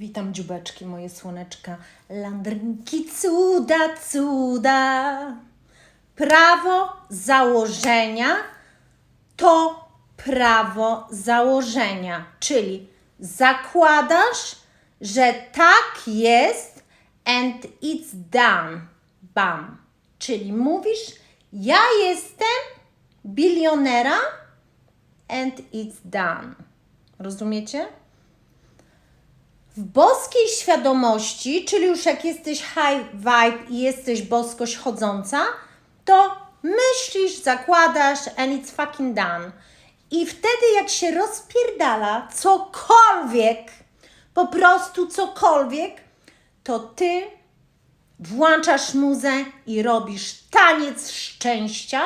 Witam dziubeczki, moje słoneczka, landrynki, cuda, cuda. Prawo założenia to prawo założenia, czyli zakładasz, że tak jest and it's done. Bam. Czyli mówisz, ja jestem bilionera and it's done. Rozumiecie? W boskiej świadomości, czyli już jak jesteś high vibe i jesteś boskość chodząca, to myślisz, zakładasz and it's fucking done. I wtedy jak się rozpierdala cokolwiek, po prostu cokolwiek, to ty włączasz muzę i robisz taniec szczęścia,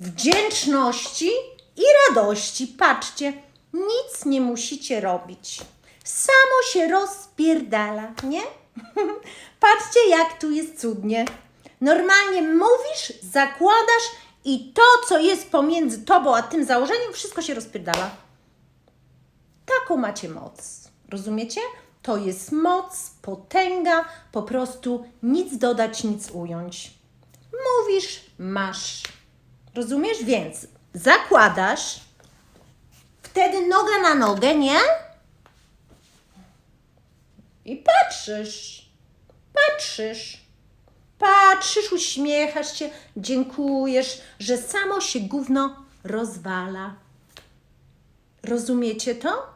wdzięczności i radości. Patrzcie, nic nie musicie robić. Samo się rozpierdala, nie? Patrzcie, jak tu jest cudnie. Normalnie mówisz, zakładasz i to, co jest pomiędzy tobą a tym założeniem, wszystko się rozpierdala. Taką macie moc. Rozumiecie? To jest moc, potęga, po prostu nic dodać, nic ująć. Mówisz, masz. Rozumiesz? Więc zakładasz, wtedy noga na nogę, nie? I patrzysz, patrzysz, patrzysz, uśmiechasz się, dziękujesz, że samo się gówno rozwala. Rozumiecie to?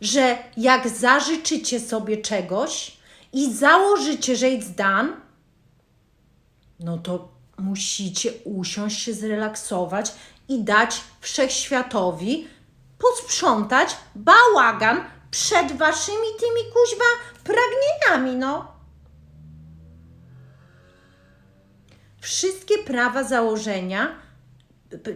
Że jak zażyczycie sobie czegoś i założycie, że it's done, no to musicie usiąść się zrelaksować i dać wszechświatowi posprzątać bałagan przed waszymi tymi kuźwa pragnieniami, no. Wszystkie prawa założenia,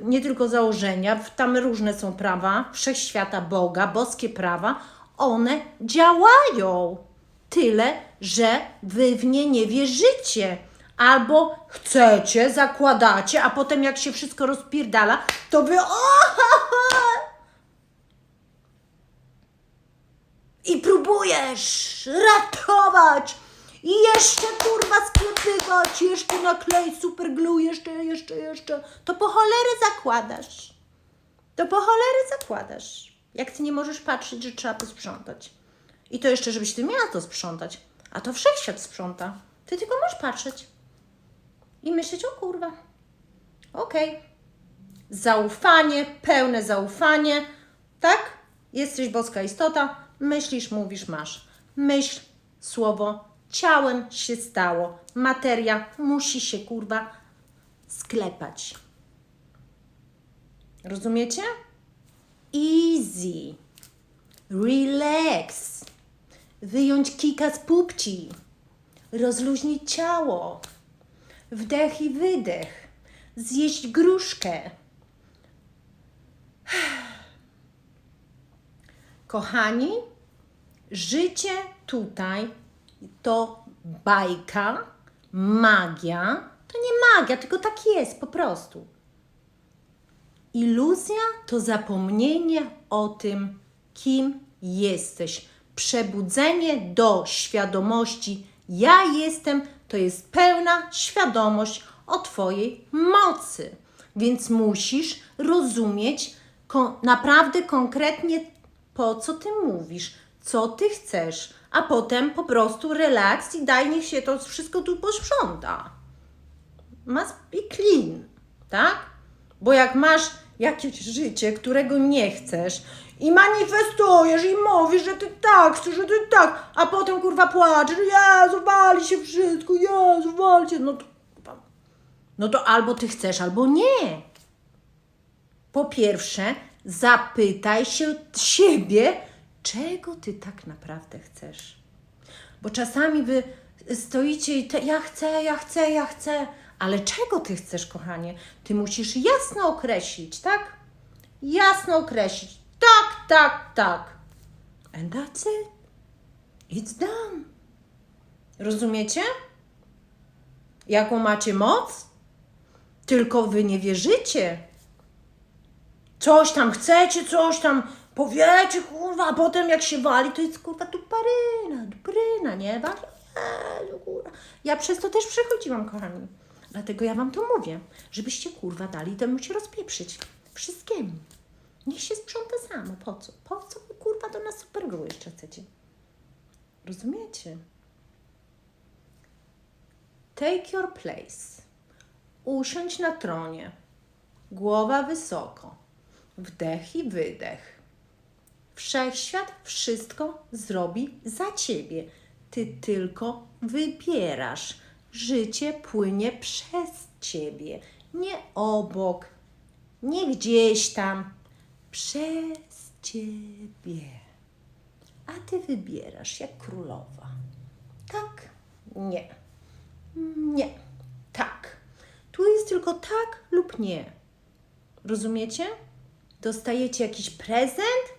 nie tylko założenia, tam różne są prawa, wszechświata Boga, boskie prawa, one działają. Tyle, że wy w nie nie wierzycie. Albo chcecie, zakładacie, a potem jak się wszystko rozpierdala, to wy o, i próbujesz ratować i jeszcze kurwa sklepywać, jeszcze naklej super glue, jeszcze, jeszcze, jeszcze. To po cholerę zakładasz. To po cholerę zakładasz. Jak ty nie możesz patrzeć, że trzeba posprzątać. I to jeszcze, żebyś ty miała to sprzątać. A to wszechświat sprząta. Ty tylko możesz patrzeć. I myśleć, o kurwa. Okej. Zaufanie, pełne zaufanie. Tak? Jesteś boska istota. Myślisz, mówisz, masz. Myśl, słowo, ciałem się stało. Materia musi się kurwa sklepać. Rozumiecie? Easy. Relax. Wyjąć kika z pupci. Rozluźnić ciało. Wdech i wydech. Zjeść gruszkę. Kochani, życie tutaj to bajka, magia. To nie magia, tylko tak jest po prostu. Iluzja to zapomnienie o tym, kim jesteś. Przebudzenie do świadomości ja jestem to jest pełna świadomość o Twojej mocy. Więc musisz rozumieć ko- naprawdę konkretnie po co Ty mówisz, co Ty chcesz, a potem po prostu relaks i daj niech się to wszystko tu posprząta must be clean, tak? Bo jak masz jakieś życie, którego nie chcesz i manifestujesz i mówisz, że ty tak chcesz, że ty tak, a potem kurwa płaczesz, Jezu, wali się wszystko, Jezu, wali się, no to, no to albo ty chcesz, albo nie. Po pierwsze, zapytaj się siebie, czego ty tak naprawdę chcesz. Bo czasami wy stoicie i te, ja chcę, ja chcę, ja chcę. Ale czego ty chcesz, kochanie? Ty musisz jasno określić, tak? Jasno określić. Tak, tak, tak. And that's it. It's done. Rozumiecie? Jaką macie moc? Tylko wy nie wierzycie. Coś tam chcecie, coś tam powiecie, kurwa, a potem jak się wali, to jest kurwa duparyna, duparyna, nie? Wali, Jezu, kurwa. Ja przez to też przechodziłam, kochani. Dlatego ja wam to mówię, żebyście kurwa dali temu się rozpieprzyć. Wszystkiemu. Niech się sprząta samo. Po co? Po co wy kurwa do nas superguru jeszcze chcecie? Rozumiecie? Take your place. Usiądź na tronie. Głowa wysoko. Wdech i wydech. Wszechświat wszystko zrobi za ciebie. Ty tylko wybierasz. Życie płynie przez ciebie, nie obok, nie gdzieś tam, przez ciebie. A ty wybierasz jak królowa. Tak? Nie. Nie. Tak. Tu jest tylko tak lub nie. Rozumiecie? Dostajecie jakiś prezent?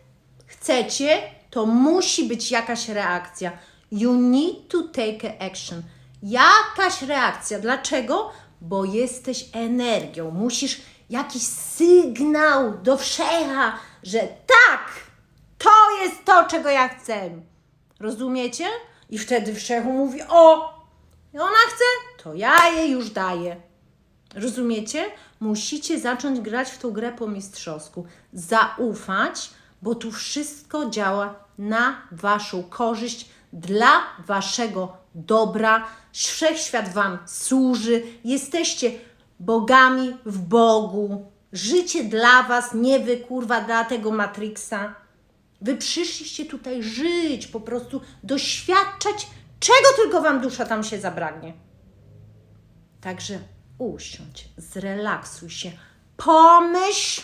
Chcecie? To musi być jakaś reakcja. You need to take action. Jakaś reakcja. Dlaczego? Bo jesteś energią. Musisz jakiś sygnał do wszecha, że tak, to jest to, czego ja chcę. Rozumiecie? I wtedy wszechu mówi: O, ona chce, to ja jej już daję. Rozumiecie? Musicie zacząć grać w tą grę po mistrzowsku. Zaufać, bo tu wszystko działa na Waszą korzyść, dla Waszego dobra. Wszechświat Wam służy. Jesteście bogami w Bogu. Życie dla Was, nie Wy kurwa dla tego Matrixa. Wy przyszliście tutaj żyć, po prostu doświadczać, czego tylko Wam dusza tam się zabragnie. Także usiądź, zrelaksuj się, pomyśl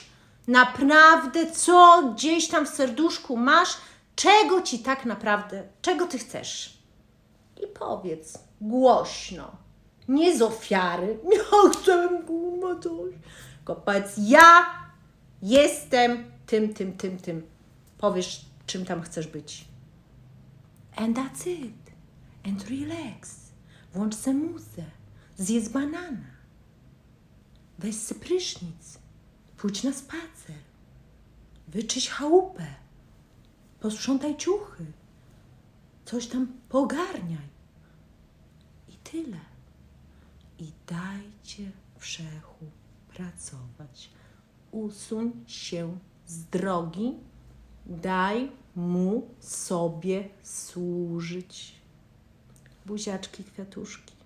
naprawdę, co gdzieś tam w serduszku masz, czego ci tak naprawdę, czego ty chcesz. I powiedz głośno, nie z ofiary, ja chcę kurwa coś, tylko powiedz ja jestem tym, tym, tym, tym. Powiesz, czym tam chcesz być. And that's it. And relax. Włącz se muzę. Zjedz banana. Weź se prysznic. Pójdź na spacer. Wyczyść chałupę. Posprzątaj ciuchy. Coś tam pogarniaj. I tyle. I dajcie wszechu pracować. Usuń się z drogi. Daj mu sobie służyć. Buziaczki, kwiatuszki.